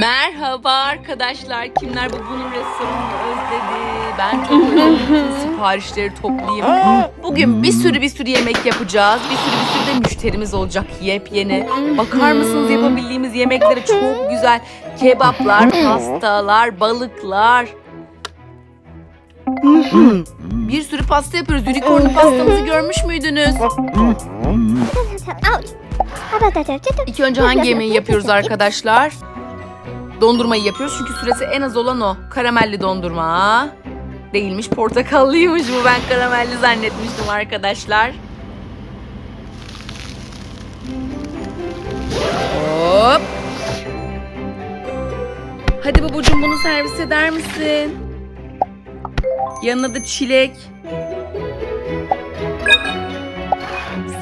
Merhaba arkadaşlar. Kimler bu bunun restoranını özledi? Ben çok özledim. Siparişleri toplayayım. Bugün bir sürü bir sürü yemek yapacağız. Bir sürü bir sürü de müşterimiz olacak yepyeni. Bakar mısınız yapabildiğimiz yemeklere çok güzel. Kebaplar, pastalar, balıklar. Hmm, Bir sürü pasta yapıyoruz. Unicorn pastamızı görmüş müydünüz? İlk önce hangi yemeği yapıyoruz arkadaşlar? Dondurmayı yapıyoruz çünkü süresi en az olan o. Karamelli dondurma. Değilmiş portakallıymış bu ben karamelli zannetmiştim arkadaşlar. Hop. Hadi babacığım bunu servis eder misin? Yanına da çilek.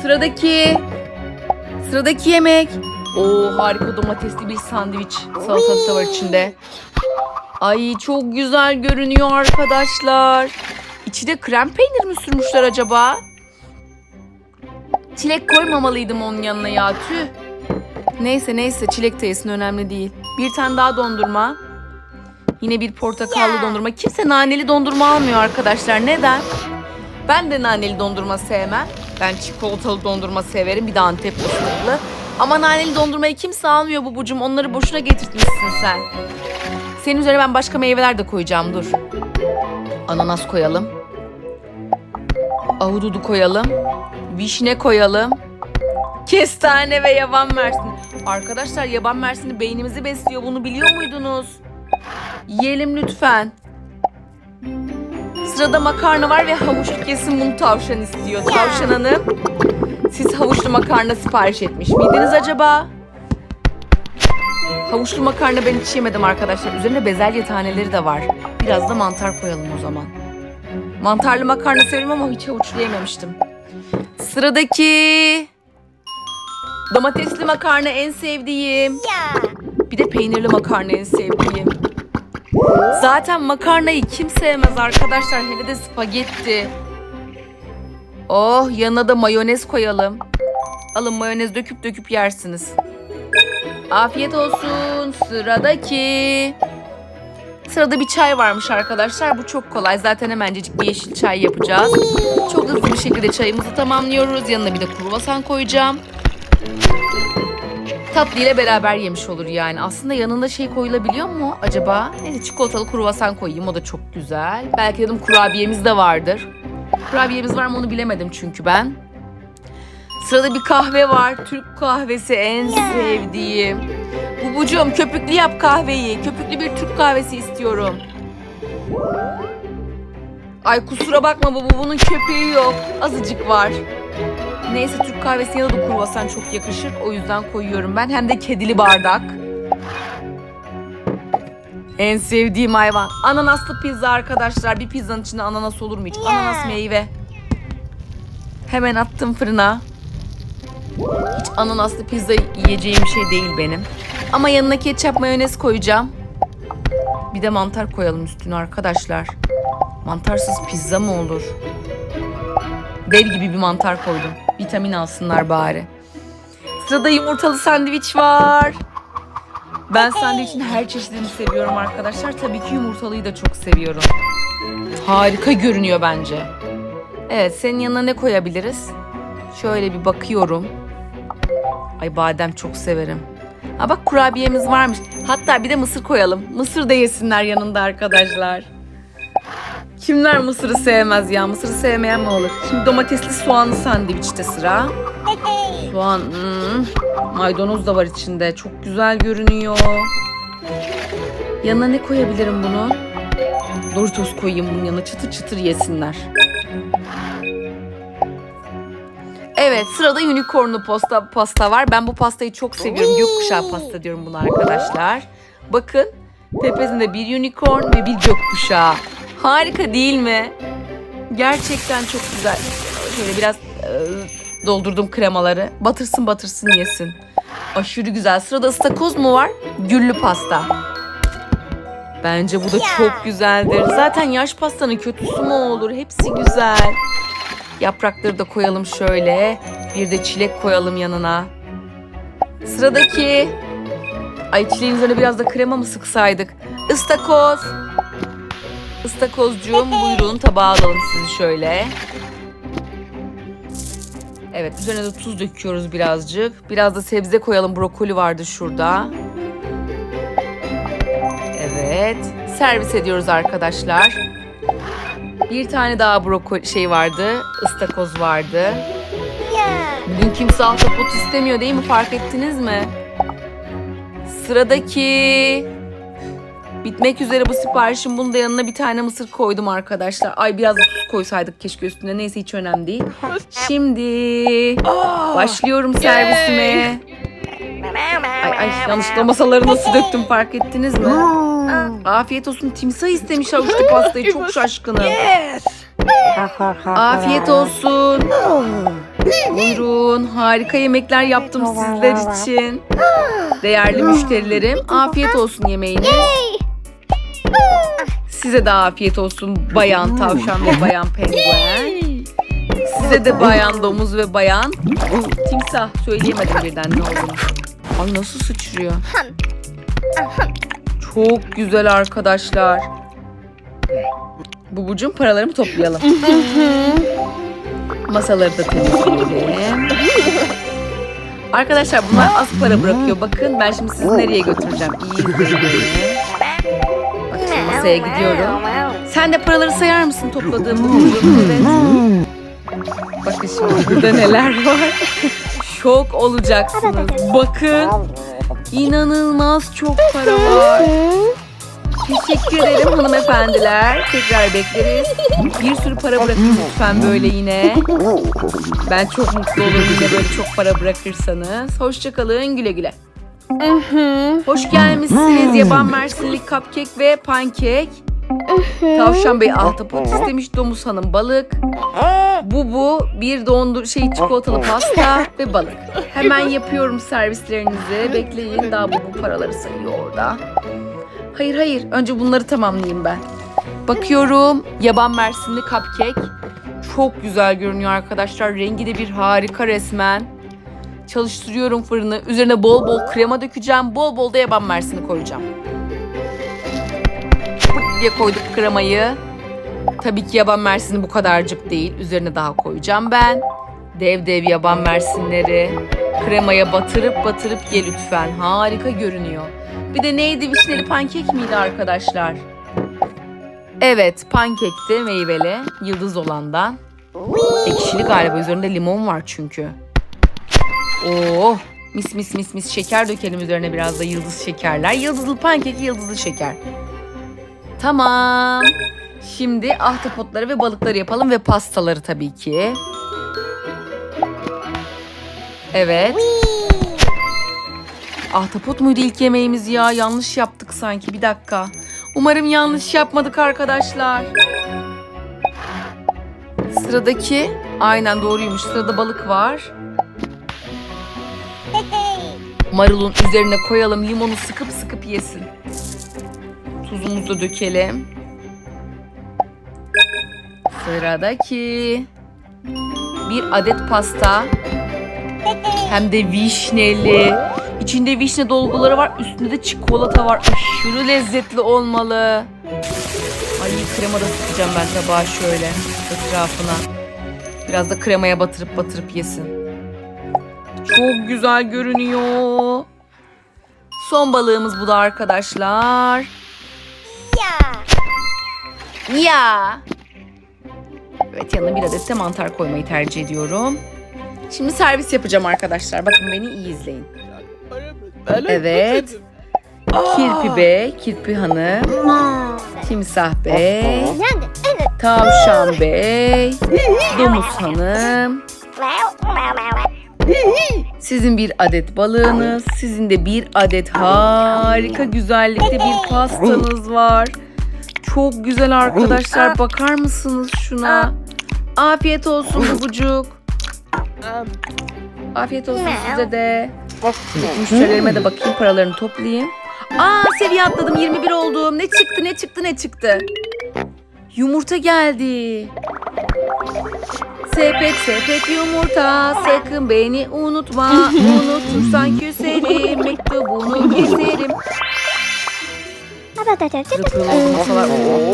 Sıradaki. Sıradaki yemek. Oo harika domatesli bir sandviç. Salatalık da var içinde. Ay çok güzel görünüyor arkadaşlar. İçi de krem peynir mi sürmüşler acaba? Çilek koymamalıydım onun yanına ya tüh. Neyse neyse çilek de yesin önemli değil. Bir tane daha dondurma. Yine bir portakallı dondurma. Kimse naneli dondurma almıyor arkadaşlar. Neden? Ben de naneli dondurma sevmem. Ben çikolatalı dondurma severim. Bir de antep fıstıklı. Ama naneli dondurmayı kimse almıyor bubucum. Onları boşuna getirtmişsin sen. Senin üzerine ben başka meyveler de koyacağım dur. Ananas koyalım. Ahududu koyalım. Vişne koyalım. Kestane ve yaban mersini. Arkadaşlar yaban mersini beynimizi besliyor. Bunu biliyor muydunuz? Yiyelim lütfen. Sırada makarna var ve havuçlu kesin bunu tavşan istiyor. Tavşan hanım siz havuçlu makarna sipariş etmiş miydiniz acaba? Havuçlu makarna ben hiç yemedim arkadaşlar. Üzerine bezelye taneleri de var. Biraz da mantar koyalım o zaman. Mantarlı makarna severim ama hiç havuçlu yememiştim. Sıradaki domatesli makarna en sevdiğim. Bir de peynirli makarna en sevdiğim. Zaten makarnayı kim sevmez arkadaşlar. Hele de spagetti. Oh yanına da mayonez koyalım. Alın mayonez döküp döküp yersiniz. Afiyet olsun. Sıradaki. Sırada bir çay varmış arkadaşlar. Bu çok kolay. Zaten hemencecik bir yeşil çay yapacağız. Çok hızlı bir şekilde çayımızı tamamlıyoruz. Yanına bir de kruvasan koyacağım. Tatlı ile beraber yemiş olur yani. Aslında yanında şey koyulabiliyor mu acaba? Neyse çikolatalı kruvasan koyayım. O da çok güzel. Belki dedim kurabiyemiz de vardır. Kurabiyemiz var mı onu bilemedim çünkü ben. Sırada bir kahve var. Türk kahvesi en sevdiğim. Bubucuğum köpüklü yap kahveyi. Köpüklü bir Türk kahvesi istiyorum. Ay kusura bakma baba bunun köpüğü yok. Azıcık var. Neyse Türk kahvesine ya da kruvasan çok yakışır. O yüzden koyuyorum ben. Hem de kedili bardak. En sevdiğim hayvan. Ananaslı pizza arkadaşlar. Bir pizzanın içinde ananas olur mu hiç? Ananas meyve. Hemen attım fırına. Hiç ananaslı pizza yiyeceğim şey değil benim. Ama yanına ketçap mayonez koyacağım. Bir de mantar koyalım üstüne arkadaşlar. Mantarsız pizza mı olur? Dev gibi bir mantar koydum. Vitamin alsınlar bari. Sırada yumurtalı sandviç var. Ben sandviçin her çeşidini seviyorum arkadaşlar. Tabii ki yumurtalıyı da çok seviyorum. Harika görünüyor bence. Evet senin yanına ne koyabiliriz? Şöyle bir bakıyorum. Ay badem çok severim. Ha bak kurabiyemiz varmış. Hatta bir de mısır koyalım. Mısır da yesinler yanında arkadaşlar. Kimler mısırı sevmez ya? Mısırı sevmeyen mi olur? Şimdi domatesli soğanlı sandviçte sıra. Soğan, hmm, maydanoz da var içinde. Çok güzel görünüyor. Yanına ne koyabilirim bunu? Doritos koyayım bunun yanına çıtır çıtır yesinler. Evet sırada unicornlu pasta, pasta var. Ben bu pastayı çok seviyorum. Gökkuşağı pasta diyorum buna arkadaşlar. Bakın tepesinde bir unicorn ve bir gökkuşağı. Harika değil mi? Gerçekten çok güzel. Şöyle biraz e, doldurdum kremaları. Batırsın batırsın yesin. Aşırı güzel. Sırada ıstakoz mu var? Güllü pasta. Bence bu da çok güzeldir. Zaten yaş pastanın kötüsü mü olur? Hepsi güzel. Yaprakları da koyalım şöyle. Bir de çilek koyalım yanına. Sıradaki Ay çileğin üzerine biraz da krema mı sıksaydık? Istakoz. Istakozcuğum buyurun tabağa alalım sizi şöyle. Evet üzerine de tuz döküyoruz birazcık. Biraz da sebze koyalım. Brokoli vardı şurada. Evet. Servis ediyoruz arkadaşlar. Bir tane daha brokoli şey vardı. ıstakoz vardı. Bugün kimse ahtapot istemiyor değil mi? Fark ettiniz mi? Sıradaki bitmek üzere bu siparişin bunun da yanına bir tane mısır koydum arkadaşlar. Ay biraz da tuz koysaydık keşke üstüne. Neyse hiç önemli değil. Şimdi başlıyorum servisime. Ay ay yanlışlıkla masaları nasıl döktüm fark ettiniz mi? Afiyet olsun. Timsah istemiş havuçlu pastayı. Çok şaşkınım. Afiyet olsun. Buyurun. Harika yemekler yaptım sizler için. Değerli müşterilerim. Afiyet olsun yemeğiniz. Size de afiyet olsun bayan tavşan ve bayan penguen. Size de bayan domuz ve bayan timsah. Söyleyemedim birden ne olduğunu. Ay nasıl sıçrıyor. Çok güzel arkadaşlar. Bubucum paralarımı toplayalım. Masaları da temizleyelim. Arkadaşlar bunlar az para bırakıyor. Bakın ben şimdi sizi nereye götüreceğim. İyi izleyin masaya gidiyorum. Sen de paraları sayar mısın topladığım Bubucum? Evet. Bakın şimdi burada neler var. Şok olacaksınız. Bakın. İnanılmaz çok para var. Teşekkür ederim hanımefendiler. Tekrar bekleriz. Bir sürü para bırakın lütfen böyle yine. Ben çok mutlu olurum yine böyle çok para bırakırsanız. Hoşçakalın güle güle. Hoş gelmişsiniz yaban mersinli cupcake ve pankek. Tavşan Bey ahtapot istemiş, domuz hanım balık. Bu bu bir dondur şey çikolatalı pasta ve balık. Hemen yapıyorum servislerinizi. Bekleyin daha bu bu paraları sayıyor orada. Hayır hayır önce bunları tamamlayayım ben. Bakıyorum yaban mersinli cupcake. Çok güzel görünüyor arkadaşlar. Rengi de bir harika resmen. Çalıştırıyorum fırını. Üzerine bol bol krema dökeceğim. Bol bol da yaban mersini koyacağım. Pıt diye koyduk kremayı. Tabii ki yaban mersini bu kadarcık değil. Üzerine daha koyacağım ben. Dev dev yaban mersinleri. Kremaya batırıp batırıp ye lütfen. Harika görünüyor. Bir de neydi vişneli pankek miydi arkadaşlar? Evet pankekti meyveli. Yıldız olandan. Ekşili galiba üzerinde limon var çünkü. Oh mis mis mis mis şeker dökelim üzerine biraz da yıldız şekerler. Yıldızlı pankek yıldızlı şeker. Tamam. Şimdi ahtapotları ve balıkları yapalım ve pastaları tabii ki. Evet. Ahtapot muydu ilk yemeğimiz ya? Yanlış yaptık sanki. Bir dakika. Umarım yanlış yapmadık arkadaşlar. Sıradaki aynen doğruymuş. Sırada balık var. Marulun üzerine koyalım. Limonu sıkıp sıkıp yesin. Tuzumuzu dökelim. Sıradaki bir adet pasta. Hem de vişneli. İçinde vişne dolguları var. Üstünde de çikolata var. Aşırı lezzetli olmalı. Ay krema da sıkacağım ben tabağa şöyle etrafına. Biraz da kremaya batırıp batırıp yesin. Çok güzel görünüyor. Son balığımız bu da arkadaşlar. Ya. Evet yanına bir adet de mantar koymayı tercih ediyorum. Şimdi servis yapacağım arkadaşlar. Bakın beni iyi izleyin. Evet. Kirpi Bey, Kirpi Hanım, Timsah Bey, Tavşan Bey, Domuz Hanım, sizin bir adet balığınız, sizin de bir adet harika güzellikte bir pastanız var. Çok güzel arkadaşlar. Bakar mısınız şuna? Afiyet olsun bubucuk. Afiyet olsun size de. Müşterilerime de bakayım paralarını toplayayım. Aa seviye atladım 21 oldum. Ne çıktı ne çıktı ne çıktı. Yumurta geldi. Sepet sepet yumurta sakın beni unutma unutursan küserim mektubunu keserim.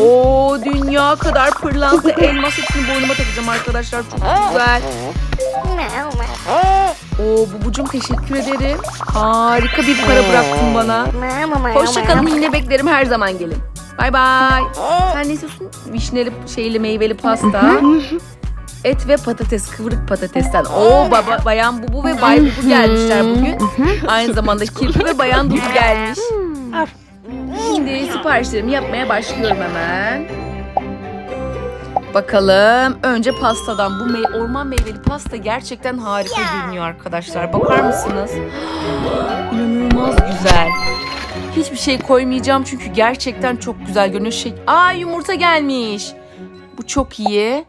Oo dünya kadar pırlanta elmas hepsini boynuma takacağım arkadaşlar çok güzel. Oo bubucum teşekkür ederim. Harika bir para bıraktın bana. Hoşçakalın yine beklerim her zaman gelin. Bay bay. Sen ne istiyorsun? Vişneli şeyli meyveli pasta. Et ve patates, kıvırık patatesten. Oo baba, bayan bubu ve bay bubu gelmişler bugün. Aynı zamanda kirpi ve bayan dudu gelmiş. Şimdi siparişlerimi yapmaya başlıyorum hemen. Bakalım. Önce pastadan. Bu mey- orman meyveli pasta gerçekten harika görünüyor arkadaşlar. Bakar mısınız? İnanılmaz güzel. Hiçbir şey koymayacağım çünkü gerçekten çok güzel görünüyor. Şey... Aa yumurta gelmiş. Bu çok iyi.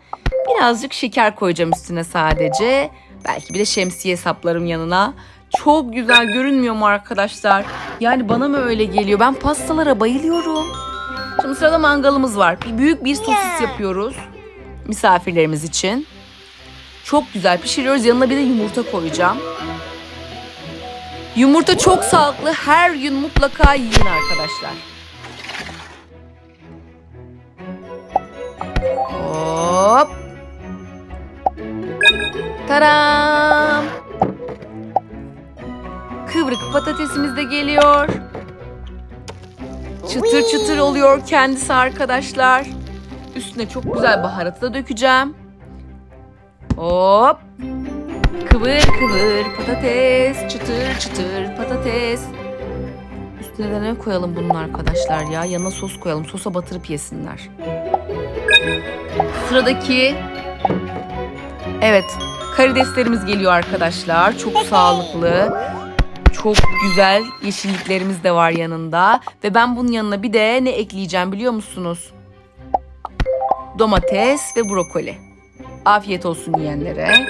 Birazcık şeker koyacağım üstüne sadece. Belki bir de şemsiye saplarım yanına. Çok güzel görünmüyor mu arkadaşlar? Yani bana mı öyle geliyor? Ben pastalara bayılıyorum. Şimdi sırada mangalımız var. Bir büyük bir sosis yapıyoruz. Misafirlerimiz için. Çok güzel pişiriyoruz. Yanına bir de yumurta koyacağım. Yumurta çok sağlıklı. Her gün mutlaka yiyin arkadaşlar. Hop. Taram. Kıvrık patatesimiz de geliyor. Çıtır çıtır oluyor kendisi arkadaşlar. Üstüne çok güzel baharatı da dökeceğim. Hop. Kıvır kıvır patates. Çıtır çıtır patates. Üstüne de ne koyalım bunun arkadaşlar ya? Yanına sos koyalım. Sosa batırıp yesinler. Sıradaki Evet, karideslerimiz geliyor arkadaşlar. Çok sağlıklı. Çok güzel yeşilliklerimiz de var yanında. Ve ben bunun yanına bir de ne ekleyeceğim biliyor musunuz? Domates ve brokoli. Afiyet olsun yiyenlere.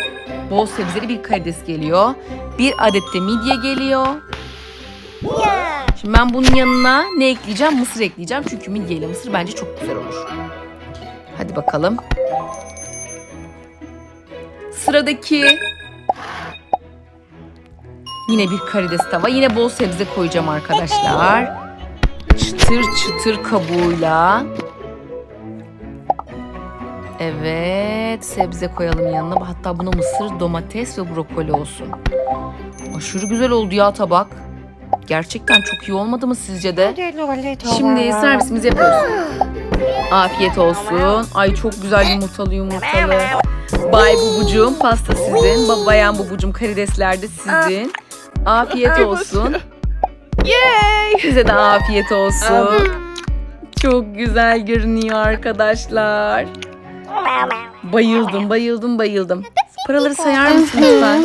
Bol sebzeli bir karides geliyor. Bir adet de midye geliyor. Şimdi ben bunun yanına ne ekleyeceğim? Mısır ekleyeceğim. Çünkü midye ile mısır bence çok güzel olur. Hadi bakalım. Sıradaki yine bir karides tava. Yine bol sebze koyacağım arkadaşlar. Çıtır çıtır kabuğuyla. Evet, sebze koyalım yanına. Hatta buna mısır, domates ve brokoli olsun. Aşırı güzel oldu ya tabak. Gerçekten çok iyi olmadı mı sizce de? Şimdi servisimizi yapıyoruz. Afiyet olsun. Ay çok güzel yumurtalı yumurtalı. Bay bubucum pasta sizin. Ba- Bayan bubucum karidesler de sizin. Afiyet olsun. Size de afiyet olsun. Çok güzel görünüyor arkadaşlar. Bayıldım, bayıldım, bayıldım. Paraları sayar mısın lütfen?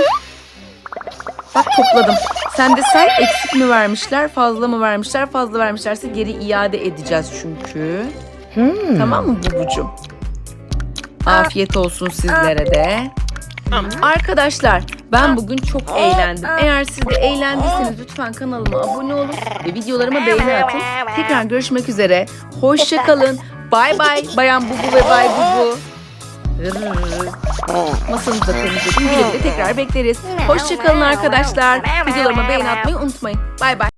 Bak topladım. Sen de say eksik mi vermişler, fazla mı vermişler? Fazla vermişlerse geri iade edeceğiz çünkü. Tamam mı bubucum? Afiyet olsun sizlere de. Arkadaşlar ben bugün çok eğlendim. Eğer siz de eğlendiyseniz lütfen kanalıma abone olun ve videolarıma beğeni atın. Tekrar görüşmek üzere. Hoşça kalın. Bay bay Bayan Bubu ve Bay Bubu. Masamızı da temizledim. Güle güle tekrar bekleriz. Hoşça kalın arkadaşlar. Videolarıma beğeni atmayı unutmayın. Bay bay.